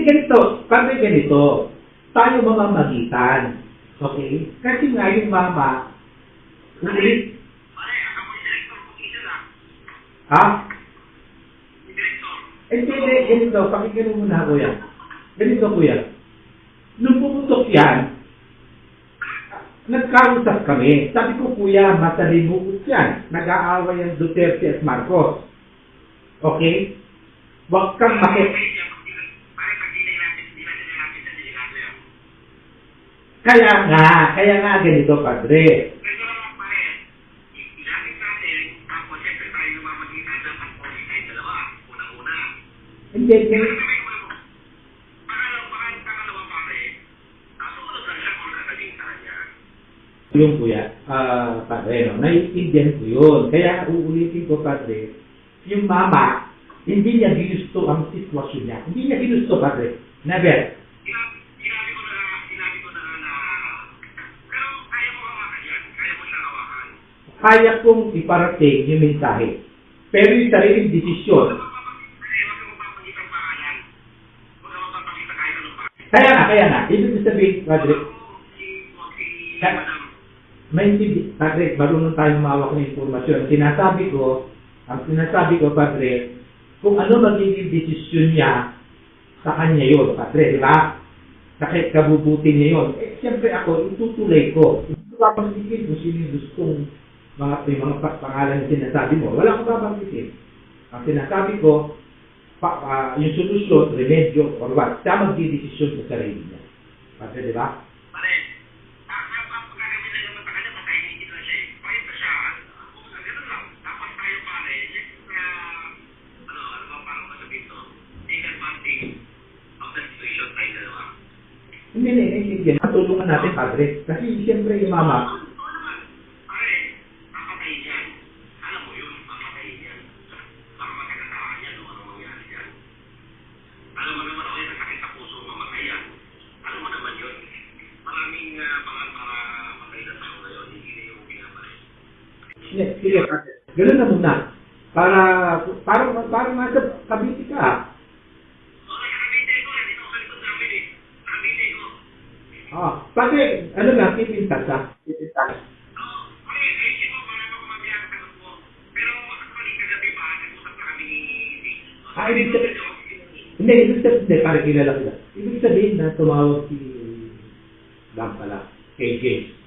Hindi ganito, pag ganito, tayo mamamagitan. Okay? Kasi nga yung mama, isa lang. ha? Hindi, hindi, ganito, pakinggan mo muna kuya. Ganito kuya. Nung pumutok yan, nagkausap kami. Sabi ko, kuya, matalimugot yan. Nag-aaway ang Duterte at Marcos. Okay? Huwag kang makit. Kaya nga, kaya nga ganito, padre. Hindi, hindi. ko ano. Yung kuya, ah, padre, no, naiintindihan ko yun. Kaya uulitin ko, padre, yung mama, hindi niya ginusto ang sitwasyon niya. Hindi niya ginusto, padre. Never. Sinabi sinabi ko na nga, sinabi ko na nga na, pero kaya mo hawakan yan, kaya mo siyang hawakan. Kaya kong iparating yung mensahe. Pero yung sariling desisyon, kaya nga, kaya nga, ibig sabihin, padre, hindi, padre, marunong tayong mawak ng informasyon. Sinasabi ko, ang sinasabi ko, padre, kung ano magiging desisyon niya, sa kanya yun, padre, di ba? Kasi kabubuti niya yun. Eh, siyempre ako, itutulay ko. Hindi ko papanggitin kung sino yung gustong mga, yung mga pa- pangalan na sinasabi mo. Wala akong papanggitin. Ang sinasabi ko, pa, ah, yung solusyon, remedyo, or what, siya magdidesisyon sa sarili niya. Padre, di ba? Pagkakamit na naman sa kanya, makainigit na siya eh. Pahit na siya. Kung sa ganun lang, dapat tayo pare, check na, ano, ano ba parang masabihin to? Take advantage of the situation tayo dalawa. Hindi, hindi, hindi, hindi. Matulungan natin, padre. Kasi siyempre yung mama, Oo naman. Pare, papatayin yan. Alam mo yun, papatayin yan. Baka magkakataan yan o ano mangyari yan. Alam mo naman ako yung sakit sa puso, mamatay yan. Alam mo naman yun. Maraming uh, mga para matay na tao ngayon, hindi na yung pinapatay. Sige, sige, padre. Ganun na muna. Para, para, para nasa kabiti ka. Ko. Ko. Ah, padre, ano nga, keep in touch, ha? Keep in touch. Na. Ah, ibig sabihin- Hindi, ibig sabihin, hindi, para kilala kita. Ibig sabihin na tumawag si Dam pala, James.